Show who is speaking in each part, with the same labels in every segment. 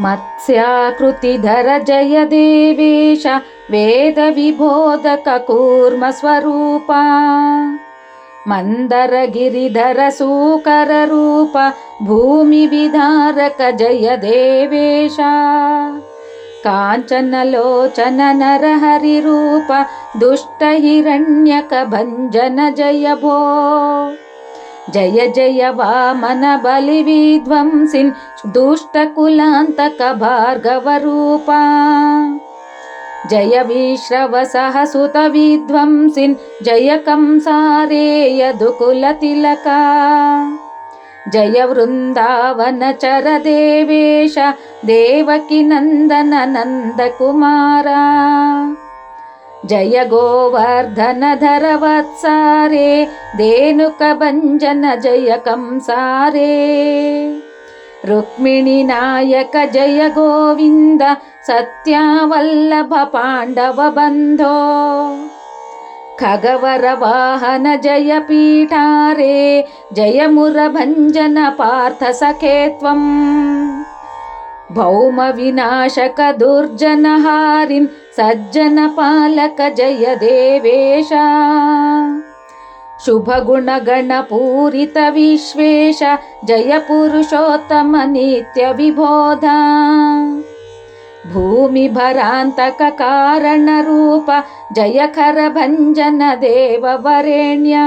Speaker 1: मत्स्याकृतिधर जय देवेश वेदविबोधक कूर्मस्वरूप मन्दरगिरिधरसूकररूप भूमिविधारक जय देवेश काञ्चन नरहरिरूप दुष्टहिरण्यकभञ्जन जय भो జయ జయ వామన బలి విధ్వంసిన్ దుష్టకులాంతక భార్గవ రూపా. జయ విశ్రవ సహసుత విధ్వంసిన్ జయ కంసారేయ దుకుల తిలక. జయ వృందావన చర దేవేశ దేవకి నందన నందకుమారా जय गोवर्धनधरवत्सारे धेनुकभञ्जन जय कंसारे। रुक्मिणिनायक जय गोविन्द सत्यावल्लभ पाण्डवबन्धो खगवरवाहन जय पीठारे जय मुरभञ्जन पार्थसखे त्वम्। भौमविनाशक दुर्जन सज्जनपालक जय देवेश शुभगुणगणपूरितविश्वेश जयपुरुषोत्तमनीत्यविबोधा। भूमिभरान्तककारणरूप जयखर भञ्जन देववरेण्या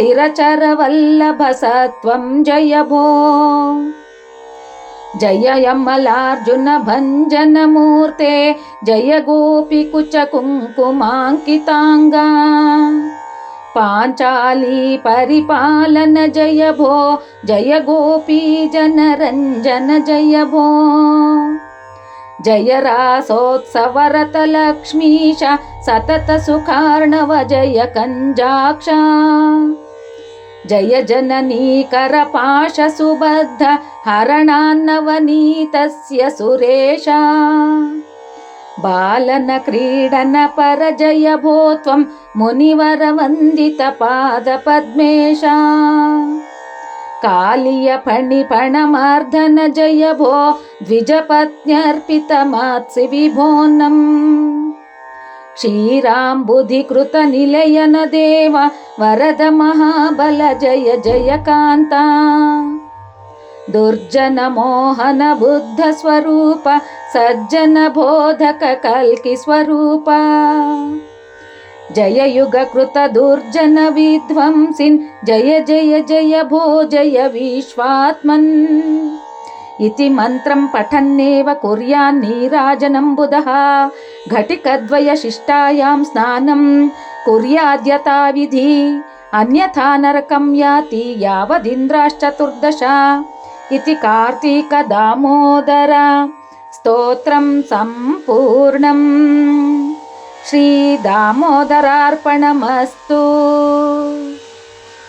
Speaker 1: జయకర భంజన దేవ వరేణ్య విధి భవ ముఖ సుర సతత సువందిత సచ్చరణాంబుజ కంజ సునేత్రా సకల సురాసుర నిగ్రహకారిన్ పూత నిమారణ జయ దేవేశ యద్భ్రో जय जननीकरपाशसुबद्धहरणान्नवनीतस्य सुरेशा। बालनक्रीडनपरजय भो त्वं मुनिवरवन्दितपादपद्मेश कालियपणिपणमार्दन जय भो द्विजपत्न्यर्पितमात्सि विभोनम्। సత్వం జయ భో జయ యమలార్జున భంజన మూర్తే జయ గోపి కుచ కుంకుమాంకితాంగా పాంచాలి పరిపాలన జయ భో జయ గోపీ జన రంజన జయ భో జయ రాసోత్సవరత లక్ష్మీశ సతత సుఖార్ణవ జయ కంజాక్ష జయ జననీకర పాశ సుబద్ధ హరణాన్నవనీతస్య సురేశ బాలన క్రీడన పర జయ భో త్వం మునివర వందిత పాద పద్మేశ కాళియ ఫణి ఫణమార్ధన జయ భో ద్విజపత్న్యర్పిత మాత్సి విభోనం క్షీరాంబుధికృత నిలయన దేవ వరద మహాబల జయ జయ కాంత దుర్జన మోహన బుద్ధ స్వరూప సజ్జన బోధక కల్కి స్వరూప జయ యుగ కృత దుర్జన విధ్వంసిన్ జయ జయ జయ భో జయ విశ్వాత్మన్ इति मन्त्रं पठन्नेव कुर्यान्नीराजनम्बुधः घटिकद्वयशिष्टायां स्नानं कुर्याद्यथाविधि अन्यथा नरकं याति यावदिन्द्राश्चतुर्दश इति कार्तीकदामोदर स्तोत्रं सम्पूर्णम् श्रीदामोदरार्पणमस्तु